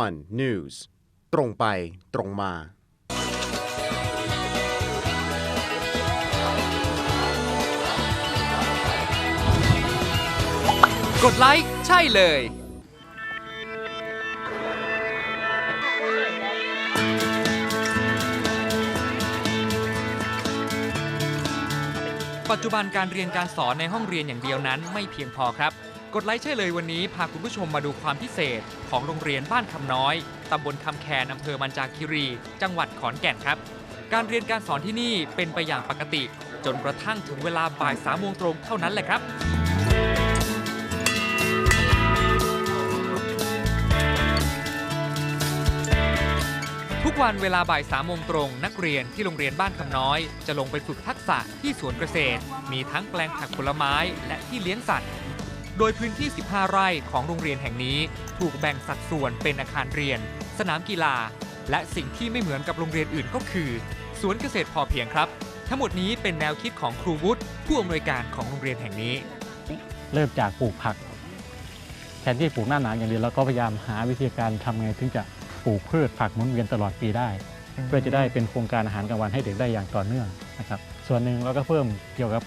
One News ตรงไปตรงมา กดไลค์ใช่เลย ปัจจุบันการเรียนการสอนในห้องเรียนอย่างเดียวนั้นไม่เพียงพอครับ กดไลค์ใช่เลยวันนี้พาคุณผู้ชมมาดูความพิเศษของโรงเรียนบ้านคำน้อย ตำบลคำแคนอำเภอมันจาคิรี จังหวัดขอนแก่นครับ การเรียนการสอนที่นี่เป็นไปอย่างปกติ จนกระทั่งถึงเวลาบ่ายสามโมงตรงเท่านั้นแหละครับ ทุกวันเวลาบ่ายสามโมงตรง นักเรียนที่โรงเรียนบ้านคำน้อย จะลงไปฝึกทักษะที่สวนเกษตร มีทั้งแปลงผักผลไม้และที่เลี้ยงสัตว์ โดยพื้นที่ 15 ไร่ของโรงเรียนแห่งนี้ ถูกแบ่งสัดส่วนเป็นอาคารเรียน สนามกีฬา และสิ่งที่ไม่เหมือนกับโรงเรียนอื่นก็คือ สวนเกษตรพอเพียงครับ ทั้งหมดนี้เป็นแนวคิดของครูวุฒิผู้อำนวยการของโรงเรียนแห่งนี้ เริ่มจากปลูกผักแทนที่ปลูกหน้าหนาวอย่างเดียวเราก็พยายามหาวิธีการทำไงถึงจะปลูกพืชผักหมุนเวียนตลอดปีได้ เพื่อจะได้เป็นโครงการอาหารกลางวันให้เด็กได้อย่างต่อเนื่องนะครับ ส่วนหนึ่งเราก็เพิ่มเกี่ยวกับ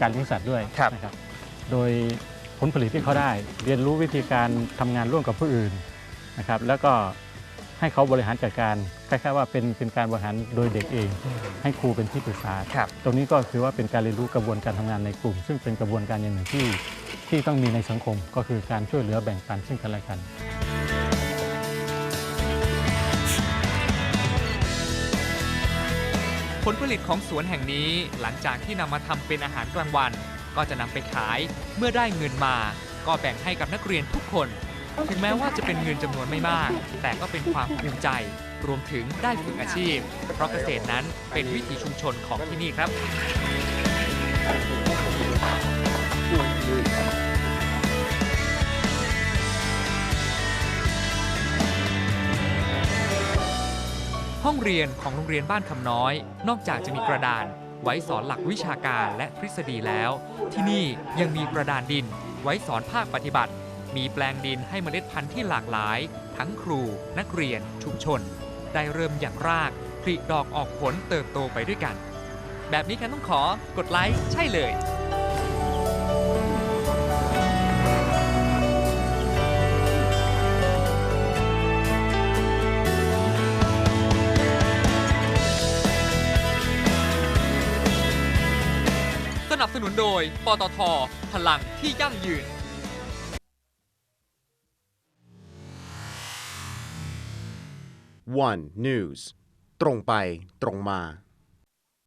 การเลี้ยงสัตว์ด้วยครับนะครับ โดย ผลผลิตที่เขาได้ เรียนรู้วิธีการทำงานร่วมกับผู้อื่นนะครับ แล้วก็ให้เขาบริหารจัดการคล้ายๆว่าเป็นเป็นการบริหารโดยเด็กเอง ให้ครูเป็นที่ปรึกษาครับตรงนี้ก็คือว่าเป็นการเรียนรู้กระบวนการทำงานในกลุ่ม ซึ่งเป็นกระบวนการอย่างหนึ่งที่ที่ต้องมีในสังคม ก็คือการช่วยเหลือแบ่งปันซึ่งกันและกันผลผลิตของสวนแห่งนี้หลังจากที่นำมาทำเป็นอาหารกลางวัน ก็จะนำไปขายเมื่อได้เงินมา ก็แบ่งให้กับนักเรียนทุกคน ถึงแม้ว่าจะเป็นเงินจำนวนไม่มาก แต่ก็เป็นความภูมิใจ รวมถึงได้ฝึกอาชีพ เพราะเกษตรนั้นเป็นวิถีชุมชนของที่นี่ครับห้องเรียนของโรงเรียนบ้านคำน้อย นอกจากจะมีกระดาน ไว้สอนหลักวิชาการและทฤษฎีแล้ว ที่นี่ยังมีกระดานดิน ไว้สอนภาคปฏิบัติ มีแปลงดินให้เมล็ดพันธุ์ที่หลากหลาย ทั้งครู นักเรียน ชุมชน ได้เริ่มอย่างรากผลิดอกออกผลเติบโตไปด้วยกัน แบบนี้กันต้องขอกดไลค์ใช่เลย นับสนุนโดย ปตท พลังที่ยั่งยืน One News ตรงไปตรงมา